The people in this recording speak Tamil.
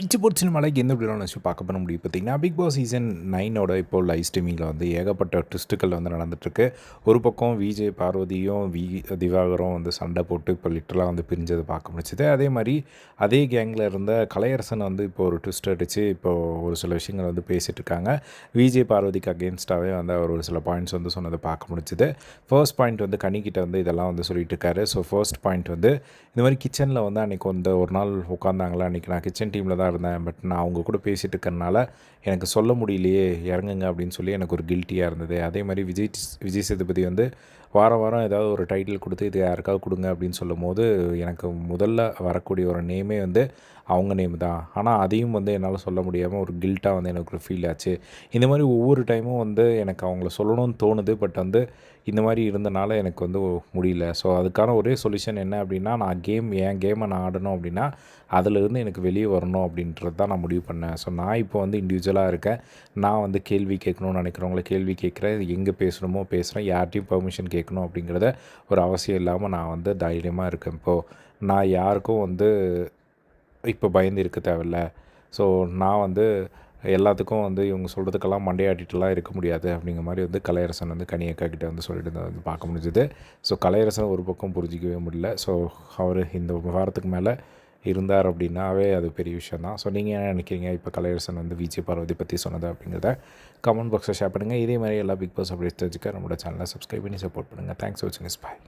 இச்சு போட்டு மலைக்கு எந்த இப்படிலாம் நினச்சி பார்க்க பண்ண முடியும் பார்த்தீங்கன்னா பிக் பாஸ் சீசன் நைனோட இப்போ லைவ் ஸ்ட்ரீமிங்கில் வந்து ஏகப்பட்ட ட்விஸ்ட்டுகள் வந்து நடந்துட்டுருக்கு. ஒரு பக்கம் விஜய் பார்வதியும் வி திவாகரும் வந்து சண்டை போட்டு இப்போ லிட்டரலாக வந்து பிரிஞ்சதை பார்க்க முடிச்சுது அதே மாதிரி அதே கேங்கில் இருந்த கலையரசன் வந்து இப்போ ஒரு ட்விஸ்ட் அடித்து இப்போ ஒரு சில விஷயங்கள் வந்து பேசிகிட்டு இருக்காங்க. விஜய் பார்வதிக்கு அகேன்ஸ்டாகவே வந்து அவர் ஒரு சில பாயிண்ட்ஸ் வந்து சொன்னதை பார்க்க முடிச்சுது ஃபர்ஸ்ட் பாயிண்ட் வந்து கனிக்கிட்ட வந்து இதெல்லாம் வந்து சொல்லிட்டு இருக்காரு. ஸோ ஃபர்ஸ்ட் பாயிண்ட் வந்து இந்த மாதிரி கிச்சனில் வந்து அன்றைக்கி வந்து ஒரு நாள் உட்காந்தாங்களா அன்றைக்கி நான் கிச்சன் டீமில் தான் இருந்தேன். பட் நான் அவங்க கூட பேசிகிட்டு இருக்கறனால எனக்கு சொல்ல முடியலையே இறங்குங்க அப்படின்னு சொல்லி எனக்கு ஒரு கில்ட்டியாக இருந்தது. அதே மாதிரி விஜய் விஜய் சேதுபதி வந்து வாரம் வாரம் ஏதாவது ஒரு டைட்டில் கொடுத்து இது யாருக்காவது கொடுங்க அப்படின்னு சொல்லும் போது எனக்கு முதல்ல வரக்கூடிய ஒரு நேமே வந்து அவங்க நேம் தான். ஆனால் அதையும் வந்து என்னால் சொல்ல முடியாமல் ஒரு கில்ட்டாக வந்து எனக்கு ஒரு ஃபீல் ஆச்சு. இந்த மாதிரி ஒவ்வொரு டைமும் வந்து எனக்கு அவங்கள சொல்லணும்னு தோணுது. பட் வந்து இந்த மாதிரி இருந்தனால எனக்கு வந்து முடியல. ஸோ அதுக்கான ஒரே சொல்யூஷன் என்ன அப்படின்னா நான் கேம் என் கேமை நான் ஆடணும் அப்படின்னா அதிலிருந்து எனக்கு வெளியே வரணும் அப்படின்றது தான் நான் முடிவு பண்ணேன். ஸோ நான் இப்போ வந்து இண்டிவிஜுவலாக இருக்கேன். நான் வந்து கேள்வி கேட்கணும்னு நினைக்கிறவங்கள கேள்வி கேட்குறேன். எங்கே பேசணுமோ பேசுகிறேன் யார்ட்டையும் பெர்மிஷன் கேட்கணும் அப்படிங்கிறத ஒரு அவசியம் இல்லாமல் நான் வந்து தைரியமாக இருக்கேன். இப்போது நான் யாருக்கும் வந்து இப்போ பயந்து இருக்க தேவையில்ல. ஸோ நான் வந்து எல்லாத்துக்கும் வந்து இவங்க சொல்கிறதுக்கெல்லாம் மண்டையாட்டிட்டுலாம் இருக்க முடியாது அப்படிங்கிற மாதிரி வந்து கலையரசன் வந்து கனியக்கா கிட்டே வந்து சொல்லிட்டு வந்து பார்க்க முடிஞ்சுது. ஸோ கலையரசன் ஒரு பக்கம் புரிஞ்சிக்கவே முடியல. ஸோ அவர் இந்த வாரத்துக்கு மேலே இருந்தார் அப்படின்னாவே அது பெரிய விஷயம் தான். ஸோ நீங்கள் என்ன நினைக்கிறீங்க? இப்போ கலையரசன் வந்து விஜய் பார்வதி பற்றி சொன்னது அப்படிங்கிறத கமெண்ட் பாக்ஸில் ஷேர் பண்ணுங்கள் இதே மாதிரி எல்லா பிக் பாஸ் அப்படி தெரிஞ்சுக்க நம்மளோட சேனலை சப்ஸ்கிரைப் பண்ணி சப்போர்ட் பண்ணுங்கள் தேங்க்ஸ் வாட்சிங் இஸ் பாய்